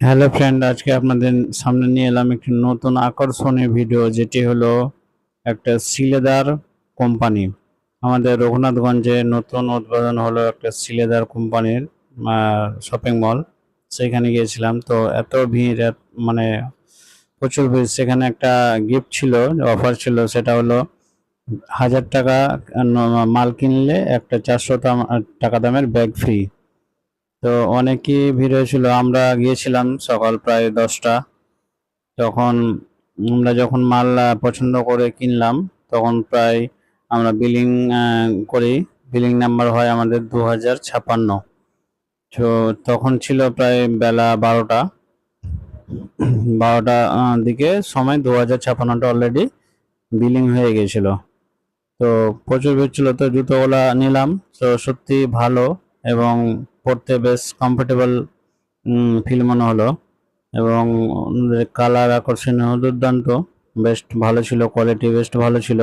Hello friend আজকে আপনাদের সামনে নিয়ে এলাম একটি নতুন আকর্ষণীয় ভিডিও যেটি হলো একটা সিলেদার কোম্পানি। আমাদের রঘুনাথগঞ্জে নতুন উদ্বোধন হলো একটা সিলেদার কোম্পানির শপিং মল সেখানে গিয়েছিলাম, তো এত ভিড় মানে প্রচুর ভিড়। সেখানে একটা গিফট ছিল অফার ছিল, সেটা হলো হাজার টাকা মাল কিনলে একটা চারশো টাকা দামের ব্যাগ ফ্রি তো অনেকই ভিড় হয়েছিল। আমরা গিয়েছিলাম সকাল প্রায় দশটা। তখন আমরা যখন মাল পছন্দ করে কিনলাম, তখন প্রায় আমরা বিলিং করি। বিলিং নাম্বার হয় আমাদের দু হাজার ছাপান্ন তো তখন ছিল প্রায় বেলা বারোটা। বারোটা দিকে সময় দু হাজার ছাপান্নটা অলরেডি বিলিং হয়ে গেছিল তো প্রচুর ভিড় ছিল, তো জুতোগুলা নিলাম। তো সত্যি ভালো। এবং পরতে বেশ কমফোর্টেবল ফিল মনে হলো। এবং কালার আকর্ষণীয়, দুর্দান্ত। বেস্ট ভালো ছিল কোয়ালিটি বেস্ট ভালো ছিল।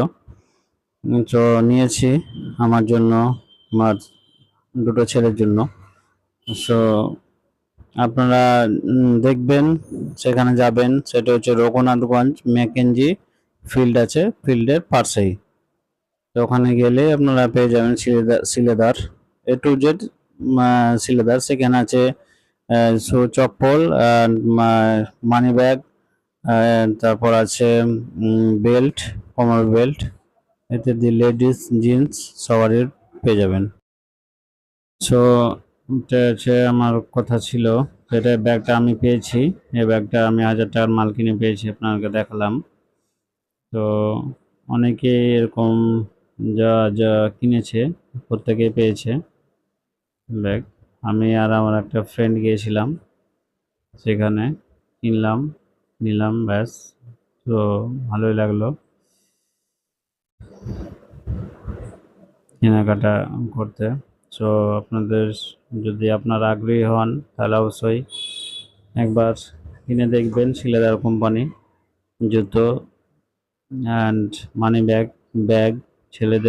তো নিয়েছি আমার জন্য, আমার দুটো ছেলের জন্য। সো আপনারা দেখবেন, সেখানে যাবেন। সেটা হচ্ছে রঘুনাথগঞ্জ ম্যাকেনজি ফিল্ড আছে ফিল্ডের পাশেই। তো ওখানে গেলে আপনারা পেয়ে যাবেন Shiledar Shiledar. A to Z syllabus সেখানে আছে চপ্পল মানি ব্যাগ তারপর আছে বেল্ট কোমর বেল্ট এতে দিয়ে লেডিস জিন্স সবারই পেয়ে যাবেন। সো এটা হচ্ছে আমার কথা ছিল সেটা ব্যাগটা আমি পেয়েছি, এই ব্যাগটা আমি হাজার টাকার মাল কিনে পেয়েছি আপনাকে দেখালাম। তো অনেকে এরকম যা যা কিনেছে, প্রত্যেকেই পেয়েছে। ব্যাগ আমি আর আমার একটা ফ্রেন্ড গিয়েছিলাম, সেখানে কিনলাম, নিলাম, ব্যাস। তো ভালোই লাগল। কেনাকাটা করতে। সো আপনাদের যদি আপনারা আগ্রহী হন, তাহলে অবশ্যই একবার কিনে দেখবেন শিলেদার কোম্পানি জুতো অ্যান্ড মানি ব্যাগ ব্যাগ ছেলেদের